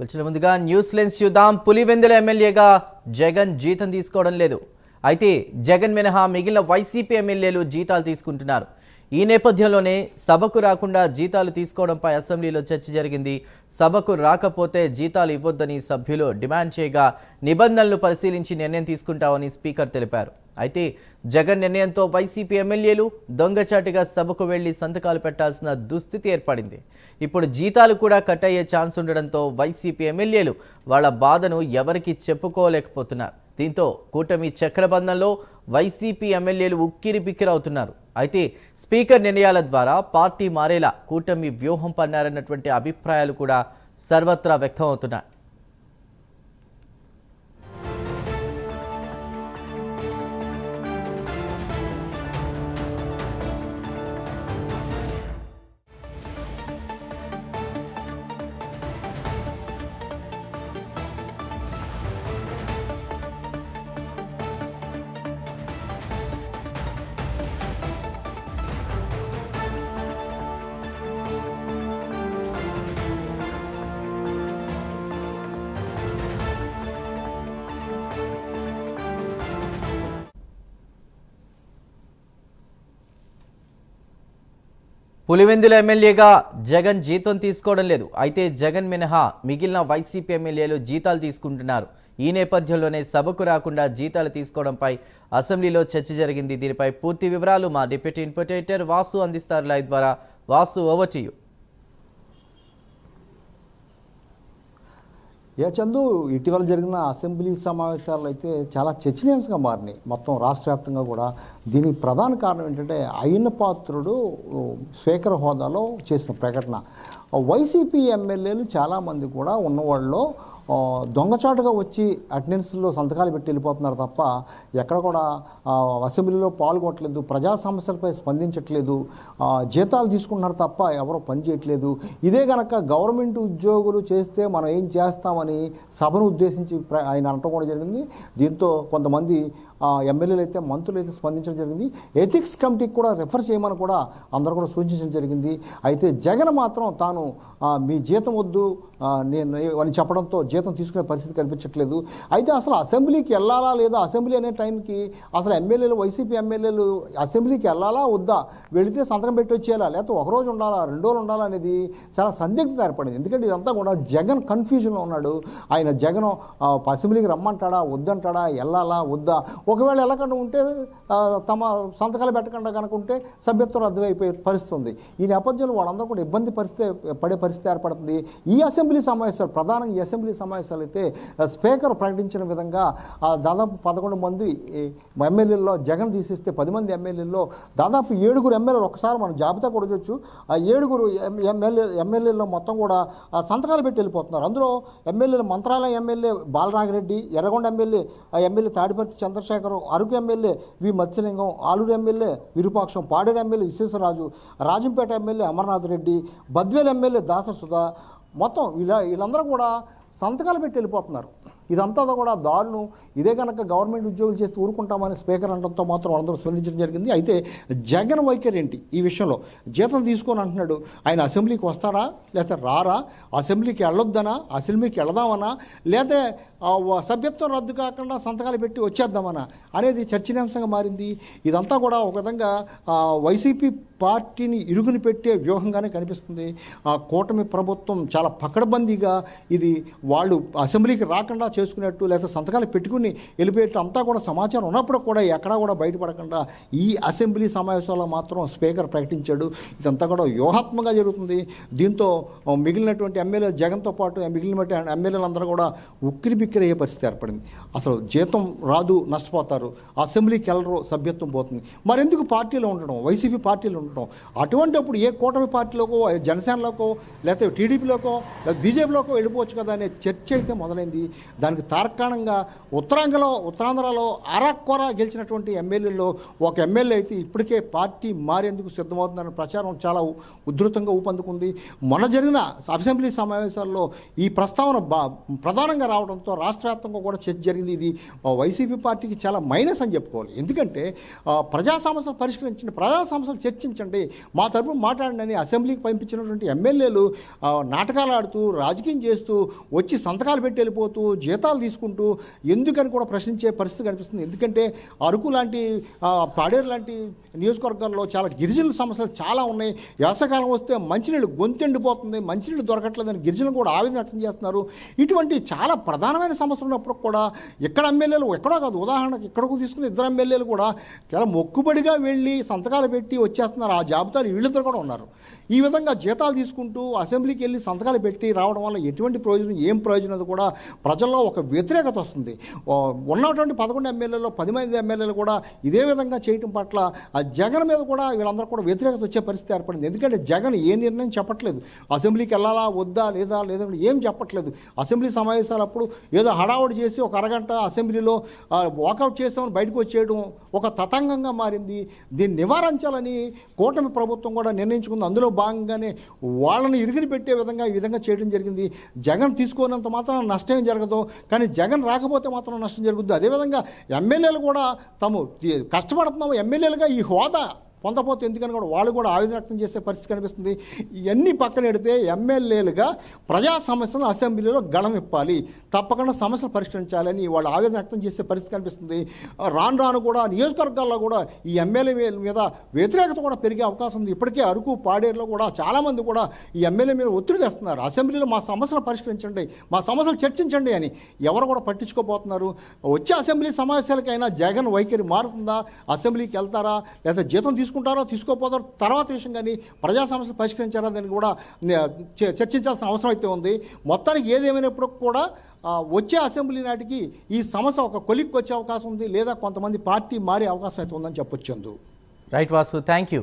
వచ్చిన ముందుగా news lens చూద్దాం. పులివెందుల ఎమ్మెల్యేగా జగన్ జీతం తీసుకోవడం లేదు. అయితే జగన్ మినహా మిగిలిన వైసీపీ ఎమ్మెల్యేలు జీతాలు తీసుకుంటున్నారు. ఈ నేపథ్యంలోనే సభకు రాకుండా జీతాలు తీసుకోవడంపై అసెంబ్లీలో చర్చ జరిగింది. సభకు రాకపోతే జీతాలు ఇవ్వొద్దని సభ్యులు డిమాండ్ చేయగా నిబంధనలు పరిశీలించి నిర్ణయం తీసుకుంటామని స్పీకర్ తెలిపారు. అయితే జగన్ నిర్ణయంతో వైసీపీ ఎమ్మెల్యేలు దొంగచాటుగా సభకు వెళ్ళి సంతకాలు పెట్టాల్సిన దుస్థితి ఏర్పడింది. ఇప్పుడు జీతాలు కూడా కట్ అయ్యే ఛాన్స్ ఉండడంతో వైసీపీ ఎమ్మెల్యేలు వాళ్ళ బాధను ఎవరికి చెప్పుకోలేకపోతున్నారు. దీంతో కూటమి చక్రబంధంలో వైసీపీ ఎమ్మెల్యేలు ఉక్కిరి బిక్కిరవుతున్నారు అయితే స్పీకర్ నిర్ణయాల ద్వారా పార్టీ మారేలా కూటమి వ్యూహం పన్నారన్నటువంటి అభిప్రాయాలు కూడా సర్వత్రా వ్యక్తమవుతున్నాయి. పులివెందుల ఎమ్మెల్యేగా జగన్ జీతం తీసుకోవడం లేదు. అయితే జగన్ మినహా మిగిలిన వైసీపీ ఎమ్మెల్యేలు జీతాలు తీసుకుంటున్నారు. ఈ నేపథ్యంలోనే సభకు రాకుండా జీతాలు తీసుకోవడంపై అసెంబ్లీలో చర్చ జరిగింది. దీనిపై పూర్తి వివరాలు మా డిప్యూటీ ఇన్పర్టేటర్ వాసు అందిస్తారు. లైవ్ ద్వారా వాసు ఓవర్ టు ఏ చందు ఇటీవల జరిగిన అసెంబ్లీ సమావేశాలు అయితే చాలా చర్చనీయాంశంగా మారినాయి. మొత్తం రాష్ట్ర వ్యాప్తంగా కూడా దీనికి ప్రధాన కారణం ఏంటంటే అయిన పాత్రుడు స్పీకర్ హోదాలో చేసిన ప్రకటన. వైసీపీ ఎమ్మెల్యేలు చాలామంది కూడా ఉన్నవాళ్ళు దొంగచాటుగా వచ్చి అటెండెన్స్లో సంతకాలు పెట్టి వెళ్ళిపోతున్నారు తప్ప ఎక్కడ కూడా అసెంబ్లీలో పాల్గొనట్లేదు ప్రజా సమస్యలపై స్పందించట్లేదు జీతాలు తీసుకుంటున్నారు తప్ప ఎవరో పని చేయట్లేదు. ఇదే కనుక గవర్నమెంట్ ఉద్యోగులు చేస్తే మనం ఏం చేస్తామని సభను ఉద్దేశించి ప్ర- ఆయన అనటం కూడా జరిగింది. దీంతో కొంతమంది ఎమ్మెల్యేలు అయితే మంత్రులు అయితే స్పందించడం జరిగింది. ఎథిక్స్ కమిటీకి కూడా రిఫర్ చేయమని కూడా అందరూ కూడా సూచించడం జరిగింది. అయితే జగన్ మాత్రం తాను మీ జీతం వద్దు నేను అని చెప్పడంతో జీతం తీసుకునే పరిస్థితి కనిపించట్లేదు. అయితే అసలు అసెంబ్లీకి వెళ్ళాలా లేదా? అసెంబ్లీ అనే టైంకి అసలు ఎమ్మెల్యేలు వైసీపీ ఎమ్మెల్యేలు అసెంబ్లీకి వెళ్ళాలా వద్దా? వెళితే సంతకం పెట్టి వచ్చేయాలా? లేకపోతే ఒక రోజు ఉండాలా రెండు రోజులు ఉండాలా అనేది చాలా సందిగ్ధత ఏర్పడింది. ఎందుకంటే ఇదంతా కూడా జగన్ కన్ఫ్యూజన్లో ఉన్నాడు. ఆయన జగన్ అసెంబ్లీకి రమ్మంటాడా వద్దంటాడా వెళ్ళాలా వద్దా? ఒకవేళ ఎలాగంటే ఉంటే తమ సంతకాలు పెట్టకుండా కనుక ఉంటే సభ్యత్వం రద్దు అయిపోయే పరిస్థితి ఉంది ఈ నేపథ్యంలో వాళ్ళందరూ కూడా ఇబ్బంది పరిస్థితి పడే పరిస్థితి ఏర్పడుతుంది. ఈ అసెంబ్లీ సమావేశాలు ప్రధానంగా ఈ అసెంబ్లీ సమావేశాలు అయితే స్పీకర్ ప్రకటించిన విధంగా దాదాపు పదకొండు మంది ఎమ్మెల్యేల్లో జగన్ తీసేస్తే పది మంది ఎమ్మెల్యేల్లో దాదాపు ఏడుగురు ఎమ్మెల్యేలు ఒకసారి మనం జాబితా కూడా చూడొచ్చు. ఆ ఏడుగురు ఎమ్మెల్యే ఎమ్మెల్యేల్లో మొత్తం కూడా సంతకాలు పెట్టి వెళ్ళిపోతున్నారు. అందులో ఎమ్మెల్యేలు Mantralayam MLA Balanagireddy Erragonda MLA MLA Tadiparthi Chandrasekhar Araku MLA V. Matsyalingam Alur MLA Virupaksham Paderu MLA Visweswararaju Rajampet MLA Amarnath Reddy Badvel MLA Dasa Sudha మొత్తం వీళ్ళ వీళ్ళందరూ కూడా సంతకాలు పెట్టి వెళ్ళిపోతున్నారు. ఇదంతా కూడా దారుణం. ఇదే కనుక గవర్నమెంట్ ఉద్యోగులు చేస్తూ ఊరుకుంటామని స్పీకర్ అనడంతో మాత్రం అందరూ స్పందించడం జరిగింది. అయితే జగన్ వైఖరి ఏంటి ఈ విషయంలో? జీతం తీసుకొని అంటున్నాడు. ఆయన అసెంబ్లీకి వస్తాడా? లేకపోతే రారా? అసెంబ్లీకి వెళ్ళొద్దనా? అసెంబ్లీకి వెళదామనా? లేకపోతే సభ్యత్వం రద్దు కాకుండా సంతకాలు పెట్టి వచ్చేద్దామనా? అనేది చర్చనీయాంశంగా మారింది. ఇదంతా కూడా ఒక విధంగా వైసీపీ పార్టీని ఇరుగుని పెట్టే వ్యూహంగానే కనిపిస్తుంది. ఆ కూటమి ప్రభుత్వం చాలా పకడ్బందీగా ఇది వాళ్ళు అసెంబ్లీకి రాకుండా చేసుకునేట్టు లేకపోతే సంతకాలు పెట్టుకుని వెళ్ళిపోయేట్టు అంతా కూడా సమాచారం ఉన్నప్పుడు కూడా ఎక్కడా కూడా బయటపడకుండా ఈ అసెంబ్లీ సమావేశాల్లో మాత్రం స్పీకర్ ప్రకటించాడు. ఇదంతా కూడా వ్యూహాత్మకంగా జరుగుతుంది. దీంతో మిగిలినటువంటి ఎమ్మెల్యే జగన్తో పాటు మిగిలిన ఎమ్మెల్యేలందరూ కూడా ఉక్కిరి బిక్కిరి అయ్యే పరిస్థితి ఏర్పడింది. అసలు జీతం రాదు నష్టపోతారు. అసెంబ్లీకి వెళ్ళరు సభ్యత్వం పోతుంది. మరెందుకు పార్టీలో ఉండడం? వైసీపీ పార్టీలో ఉండడం? అటువంటిప్పుడు ఏ కూటమి పార్టీలోకో జనసేనలోకో లేకపోతే టీడీపీలోకో లేదా బీజేపీలోకో వెళ్ళిపోవచ్చు కదా అనే చర్చ అయితే మొదలైంది. దానికి తార్కాణంగా ఉత్తరాంధ్రలో ఉత్తరాంధ్రలో అరాక్కొర గెలిచినటువంటి ఎమ్మెల్యేలో ఒక ఎమ్మెల్యే అయితే ఇప్పటికే పార్టీ మారేందుకు సిద్ధమవుతుందన్న ప్రచారం చాలా ఉధృతంగా ఊపందుకుంది. మొన్న జరిగిన అసెంబ్లీ సమావేశాల్లో ఈ ప్రస్తావన బా ప్రధానంగా రావడంతో రాష్ట్ర వ్యాప్తంగా కూడా చర్చ జరిగింది. ఇది వైసీపీ పార్టీకి చాలా మైనస్ అని చెప్పుకోవాలి. ఎందుకంటే ప్రజా సమస్యలు పరిష్కరించిన ప్రజా సమస్యలు చర్చించ పంపించండి మా తరపు మాట్లాడండి అసెంబ్లీకి పంపించినటువంటి ఎమ్మెల్యేలు నాటకాలు ఆడుతూ రాజకీయం చేస్తూ వచ్చి సంతకాలు పెట్టి వెళ్ళిపోతూ జీతాలు తీసుకుంటూ ఎందుకని కూడా ప్రశ్నించే పరిస్థితి కనిపిస్తుంది. ఎందుకంటే అరకు లాంటి పాడేరు లాంటి నియోజకవర్గాల్లో చాలా గిరిజనుల సమస్యలు చాలా ఉన్నాయి. వేసవకాలం వస్తే మంచినీళ్ళు గొంతెండిపోతుంది మంచినీళ్ళు దొరకట్లేదని గిరిజనులు కూడా ఆవేదన వ్యక్తం చేస్తున్నారు. ఇటువంటి చాలా ప్రధానమైన సమస్యలు ఉన్నప్పుడు కూడా ఇక్కడ ఎమ్మెల్యేలు ఎక్కడో కాదు ఉదాహరణకు ఇక్కడకు తీసుకుని ఇద్దరు ఎమ్మెల్యేలు కూడా చాలా మొక్కుబడిగా వెళ్ళి సంతకాలు పెట్టి వచ్చేస్తున్నారు. ఆ జాబితాలు వీళ్ళిద్దరు కూడా ఉన్నారు. ఈ విధంగా జీతాలు తీసుకుంటూ అసెంబ్లీకి వెళ్ళి సంతకాలు పెట్టి రావడం వల్ల ఎటువంటి ప్రయోజనం ఏం ప్రయోజనం అది కూడా ప్రజల్లో ఒక వ్యతిరేకత వస్తుంది. ఉన్నటువంటి పదకొండు ఎమ్మెల్యేలో పది మంది ఎమ్మెల్యేలు కూడా ఇదే విధంగా చేయటం పట్ల ఆ జగన్ మీద కూడా వీళ్ళందరూ కూడా వ్యతిరేకత వచ్చే పరిస్థితి ఏర్పడింది. ఎందుకంటే జగన్ ఏ నిర్ణయం చెప్పట్లేదు. అసెంబ్లీకి వెళ్ళాలా వద్దా లేదా లేదా ఏం చెప్పట్లేదు. అసెంబ్లీ సమావేశాలు అప్పుడు ఏదో హడావుడి చేసి ఒక అరగంట అసెంబ్లీలో వాకౌట్ చేసామని బయటకు వచ్చేయడం ఒక తతంగంగా మారింది. దీన్ని నివారించాలని కూటమి ప్రభుత్వం కూడా నిర్ణయించుకుంది. అందులో భాగంగానే వాళ్ళని ఇరిగిరి పెట్టే విధంగా ఈ విధంగా చేయడం జరిగింది. జగన్ తీసుకోనంత మాత్రం నష్టం జరగదు. కానీ జగన్ రాకపోతే మాత్రం నష్టం జరుగుద్ది. అదేవిధంగా ఎమ్మెల్యేలు కూడా తాము కష్టపడుతున్నాము. ఎమ్మెల్యేలుగా ఈ హోదా పొందపోతే ఎందుకని కూడా వాళ్ళు కూడా ఆవేదన వ్యక్తం చేసే పరిస్థితి కనిపిస్తుంది. ఇవన్నీ పక్కన పెడితే ఎమ్మెల్యేలుగా ప్రజా సమస్యలను అసెంబ్లీలో గళమిప్పాలి తప్పకుండా సమస్యలు పరిష్కరించాలని వాళ్ళు ఆవేదన వ్యక్తం చేసే పరిస్థితి కనిపిస్తుంది. రాను రాను కూడా నియోజకవర్గాల్లో కూడా ఈ ఎమ్మెల్యే మీద వ్యతిరేకత కూడా పెరిగే అవకాశం ఉంది. ఇప్పటికే అరకు పాడేరులో కూడా చాలామంది కూడా ఈ ఎమ్మెల్యే మీద ఒత్తిడి తెస్తున్నారు. అసెంబ్లీలో మా సమస్యలు పరిష్కరించండి మా సమస్యలు చర్చించండి అని ఎవరు కూడా పట్టించుకోబోతున్నారు. వచ్చే అసెంబ్లీ సమావేశాలకైనా జగన్ వైఖరి మారుతుందా? అసెంబ్లీకి వెళ్తారా? లేదా జీతం తీసుకు తీసుకుంటారో తీసుకోపోతారో తర్వాత విషయం కానీ ప్రజా సమస్యలు పరిష్కరించారా దాన్ని కూడా చర్చించాల్సిన అవసరం అయితే ఉంది. మొత్తానికి ఏదేమైనప్పుడు కూడా వచ్చే అసెంబ్లీ నాటికి ఈ సమస్య ఒక కొలిక్కి వచ్చే అవకాశం ఉంది లేదా కొంతమంది పార్టీ మారే అవకాశం అయితే ఉందని చెప్పొచ్చు రైట్ వాసు థ్యాంక్ యూ